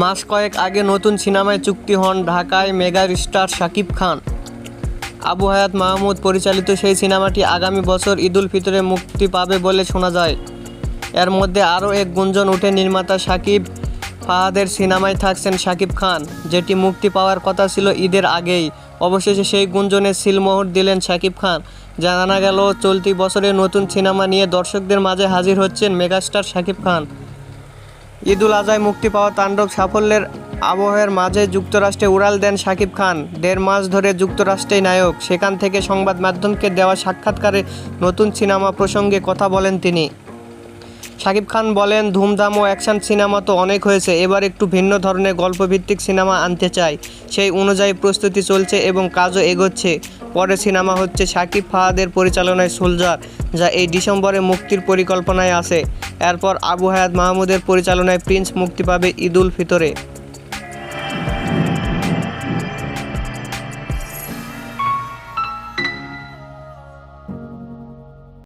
মাস কয়েক আগে নতুন সিনেমায় চুক্তি হন ঢাকায় মেগা স্টার শাকিব খান। আবু হায়াত মাহমুদ পরিচালিত সেই সিনেমাটি আগামী বছর ঈদুল ফিতরে মুক্তি পাবে বলে শোনা যায়। এর মধ্যে আরও এক গুঞ্জন উঠে নির্মাতা শাকিব। ফাহাদের সিনেমায় থাকছেন শাকিব খান, যেটি মুক্তি পাওয়ার কথা ছিল ঈদের আগেই। অবশেষে সেই গুঞ্জনে সিলমোহর দিলেন শাকিব খান। জানা গেল, চলতি বছরে নতুন সিনেমা নিয়ে দর্শকদের মাঝে হাজির হচ্ছেন মেগাস্টার শাকিব খান। ঈদুল আজহায় মুক্তি পাওয়া তাণ্ডব সাফল্যের আবহের মাঝে যুক্তরাষ্ট্রে উড়াল দেন শাকিব খান। দেড় মাস ধরে যুক্তরাষ্ট্রেই নায়ক। সেখান থেকে সংবাদ মাধ্যমকে দেওয়া সাক্ষাৎকারে নতুন সিনেমা প্রসঙ্গে কথা বলেন তিনি। শাকিব খান বলেন, ধুমধাম ও অ্যাকশন সিনেমা তো অনেক হয়েছে, এবার একটু ভিন্ন ধরনের গল্পভিত্তিক সিনেমা আনতে চাই। সেই অনুযায়ী প্রস্তুতি চলছে এবং কাজও এগোচ্ছে। পরে সিনেমা হচ্ছে শাকিব ফাহাদের পরিচালনায় সোলজার, যা এই ডিসেম্বরে মুক্তির পরিকল্পনায় আছে এরপর আবু হায়াত মাহমুদের পরিচালনায় প্রিন্স মুক্তি পাবে ঈদুল ফিতরে।